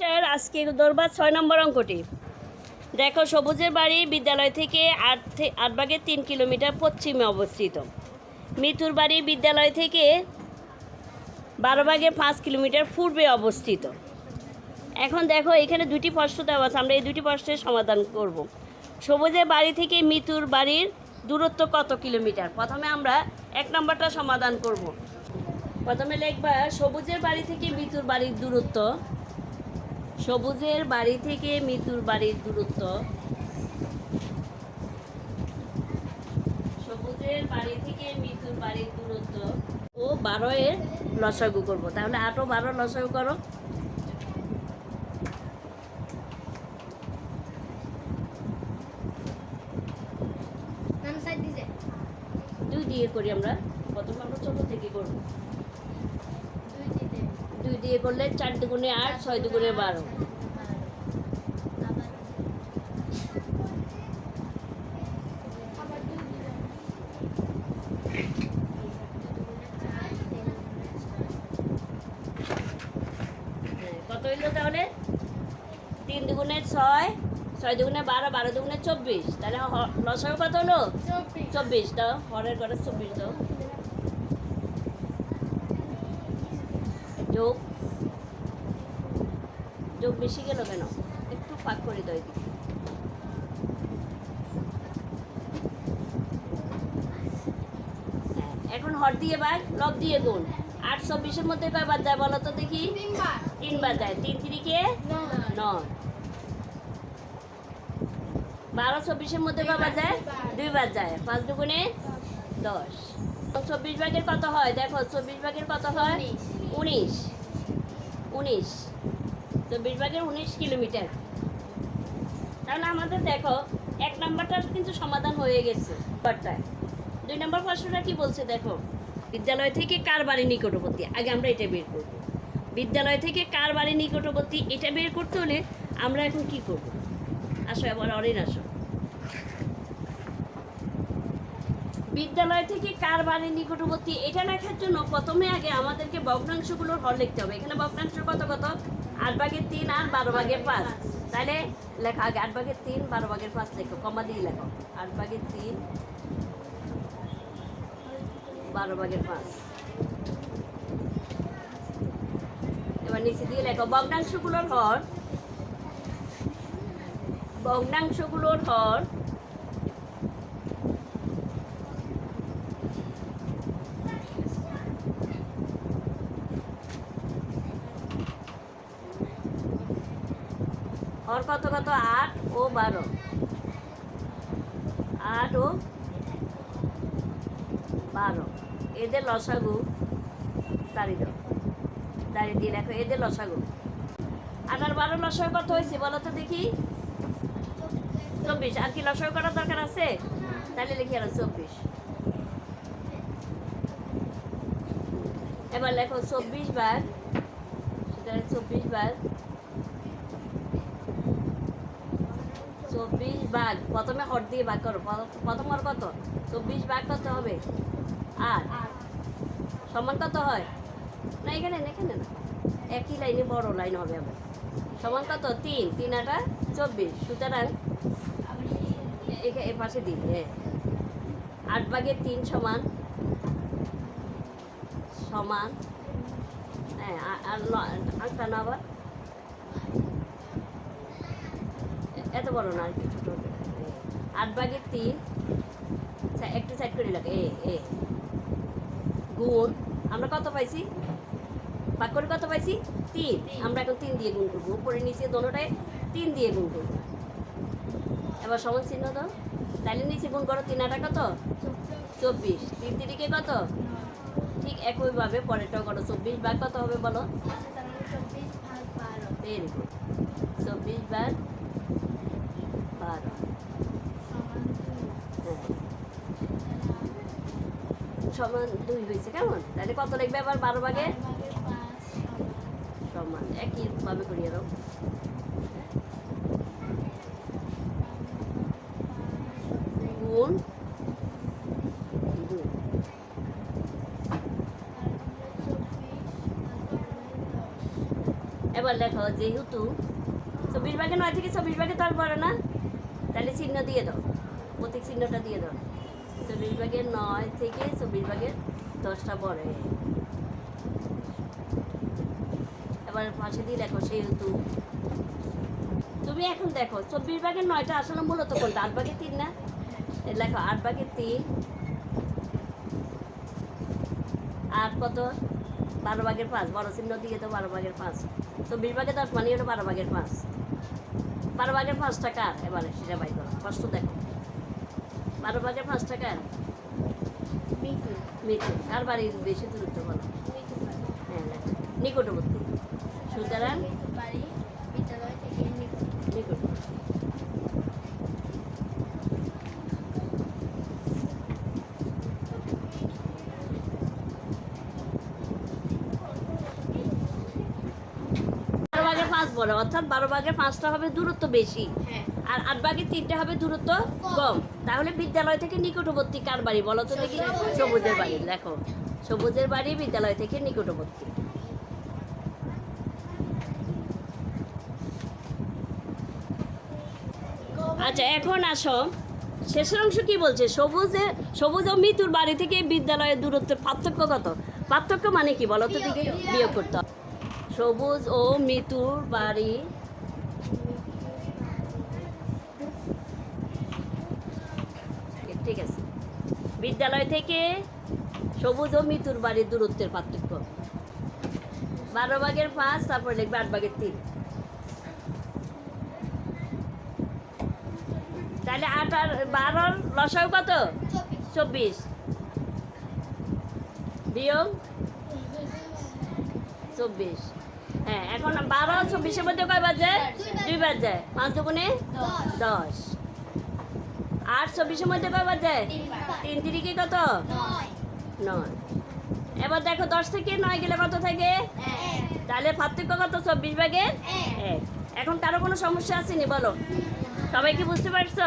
Star আজকে দরবার ছয় নম্বর অঙ্কটি। দেখো, সবুজের বাড়ি বিদ্যালয় থেকে আট আট ভাগের তিন কিলোমিটার পশ্চিমে অবস্থিত। মিতুর বাড়ি বিদ্যালয় থেকে বারো ভাগের পাঁচ কিলোমিটার পূর্বে অবস্থিত। এখন দেখো, এখানে দুটি প্রশ্ন দেওয়া আছে, আমরা এই দুটি প্রশ্নের সমাধান করব। সবুজের বাড়ি থেকে মিতুর বাড়ির দূরত্ব কত কিলোমিটার? প্রথমে আমরা এক নম্বরটা সমাধান করব। প্রথমে লিখবা, সবুজের বাড়ি থেকে মিতুর বাড়ির দূরত্ব সবুজের বাড়ি থেকে মিতুর বাড়ির দূরত্ব। সবুজের বাড়ি থেকে মিতুর বাড়ির দূরত্ব। ও বারো এর লসাগু করব। তাহলে আট ও বারো লসাগু করো। দুই দিয়ে করি আমরা। প্রথমে আমরা ছোটো থেকে করব দুই দিতে দুই দিয়ে করলে চার দুগুণে আট ছয় দুগুণে বারো। কত হইল তাহলে? তিন দুগুণে ছয় ছয় দুগুণে বারো বারো দুগুণে চব্বিশ। তাহলে লসাগু কত হলো? চব্বিশ। চব্বিশ। দাও হরের ঘরে চব্বিশ দাও। যোগ যোগ বেশি গেল কেন? একটু পাক করে দাও এদিকে। হ্যাঁ, এখন হর দিয়ে বাঘ লব দিয়ে গুণ। আট চব্বিশের মধ্যে কয়বার যায় বলো তো দেখি? তিনবার। যায়। তিন তিরিকে নয়। বারো চব্বিশের মধ্যে কবার যায়? দুইবার। যায়। পাঁচ দুগুণে দশ। চব্বিশ ভাগের কত হয়? দেখো চব্বিশ ভাগের কত হয়? উনিশ। উনিশ। চব্বিশ ভাগের উনিশ কিলোমিটার। তাহলে আমাদের দেখো, এক নাম্বারটা কিন্তু সমাধান হয়ে গেছে বারটায় দুই নম্বর প্রশ্নটা কি বলছে দেখো? বিদ্যালয় থেকে কার বাড়ি নিকটবর্তী? আগে আমরা এটা বের করব। বিদ্যালয় থেকে কার বাড়ি নিকটবর্তী? এটা বের করতে হলে আমরা এখন কি করব? আসো, এবার অরিন আসো। বিদ্যালয় থেকে কার বাড়ির নিকটবর্তী? এটা লেখার জন্য প্রথমে আগে আমাদেরকে ভগ্নাংশগুলোর হর লিখতে হবে। এখানে ভগ্নাংশ কত কত? আট ভাগের তিন আর বারো ভাগের পাঁচ। তাহলে লেখা আগে আট ভাগের তিন, বারো ভাগের পাঁচ লেখো, কমা দিয়ে লেখো। আট ভাগের তিন, বারো ভাগের পাঁচ। এবার নিচে দিয়ে লেখো, ভগ্নাংশগুলোর হর। ভগ্নাংশগুলোর হর হর কত কত? আট ও বারো। আট ও বারো। এদের লসাগু দাঁড়িয়ে দাও। দাঁড়িয়ে দিয়ে লেখো, এদের লসাগু। আট বারো লসাগু কত হয়েছে বলো তো দেখি। চব্বিশ। আর কি লসাগু করার দরকার আছে? তাহলে লিখি আর চব্বিশ। এবার লেখো, চব্বিশ বার চব্বিশ বার চব্বিশ ভাগ, প্রথমে হর দিয়ে ভাগ করো, প্রথম হর কত? চব্বিশ ভাগ কত হবে। আট সমান কত হয়? না, এখানে এখানে না। একই লাইনে বড় লাইন হবে আবার। সমান কত? তিন তিন আটা চব্বিশ। সুতরাং এ পাশে দিন হ্যাঁ আট ভাগের তিন সমান সমান হ্যাঁ আর আটটা না আবার এত বড় না আর কি ছোটো আট ভাগের তিন আচ্ছা, একটু সাইড করে লাগে। এ এ গুণ। আমরা কত পাইছি? ভাগ করে কত পাইছি? তিন। আমরা এখন তিন দিয়ে গুণ করব। উপরে নিচে দোনোটায় তিন দিয়ে গুণ করব। এবার সমান চিহ্ন দাও। তাহলে নিচে গুণ করো তিন আটা কত? চব্বিশ। তিন তিরিকে কত? ঠিক একইভাবে পরেরটাও করো। চব্বিশ ভাগ কত হবে বলো? চব্বিশ ভাগ দুই হ্যাঁ। সমান দুই হয়েছে, কেমন? তাহলে কত লিখবে আবার বারো ভাগে? সমান, একইভাবে করিয়ে দাও। গুণ এবার লেখো, যেহেতু চব্বিশ ভাগে নয় থেকে চব্বিশ ভাগে তো আর না। তাহলে চিহ্ন দিয়ে দাও। প্রতীক চিহ্নটা দিয়ে দাও। চব্বিশ ভাগের নয় থেকে চব্বিশ ভাগের দশটা পড়ে। এবার পাশে দিয়ে দেখো সেহেতু। তুমি এখন দেখো চব্বিশ ভাগের নয়টা আসলে মূলত কোনটা? আট ভাগের তিন না? লেখো আট ভাগের তিন। আর কত? বারো ভাগের পাঁচ। বড় চিহ্ন দিয়ে তো বারো ভাগের পাঁচ। চব্বিশ ভাগের দশ মানে হলো বারো ভাগের পাঁচ। বারো ভাগের পাঁচ টাকা এবারে সেটা বাই করো। কষ্ট দেখো। বারো ভাগের পাঁচ টাকা মিঠু। আর বাড়ির বেশি দূরত্ব বলো? হ্যাঁ। নিকটবর্তী। সুতরাং? বাড়ি বিদ্যালয় থেকে নিকট নিকটবর্তী বারো ভাগের পাঁচ বড় অর্থাৎ বারো ভাগের পাঁচটা হবে দূরত্ব বেশি। হ্যাঁ। আর আট ভাগের তিনটে হবে দূরত্ব কম। তাহলে বিদ্যালয় থেকে নিকটবর্তী কার বাড়ি বলো তো দেখি? সবুজের বাড়ি। দেখো। সবুজের বাড়ি বিদ্যালয় থেকে নিকটবর্তী। আচ্ছা এখন আসো। শেষের অংশ কি বলছে? সবুজে সবুজ ও মিতুর বাড়ি থেকে বিদ্যালয়ের দূরত্বের পার্থক্য কত? পার্থক্য মানে কি বলো তো দিকে বিয়োগ। বিয়োগ করতে হবে। সবুজ ও মিতুর বাড়ি। ঠিক আছে। বিদ্যালয় থেকে সবুজ ও মিতুর বাড়ির দূরত্বের পার্থক্য। বারো ভাগের পাঁচ তারপর লিখবে আট ভাগের তিন। তাহলে আট আর বারোর লসাও কত? চব্বিশ। বিয়োগ? চব্বিশ। হ্যাঁ এখন বারো চব্বিশের মধ্যে কয় বাজে? দুই বাজে। পাঁচ দুগুণে দশ। আট চব্বিশের মধ্যে কয় বাজে? তিন তিরিকে কত? নয়। এবার দেখো দশ থেকে নয় গেলে কত থাকে? তাহলে পার্থক্য কত? চব্বিশ ভাগের এক। এখন কারও কোনো সমস্যা আসেনি বলো। সবাই কি বুঝতে পারছ?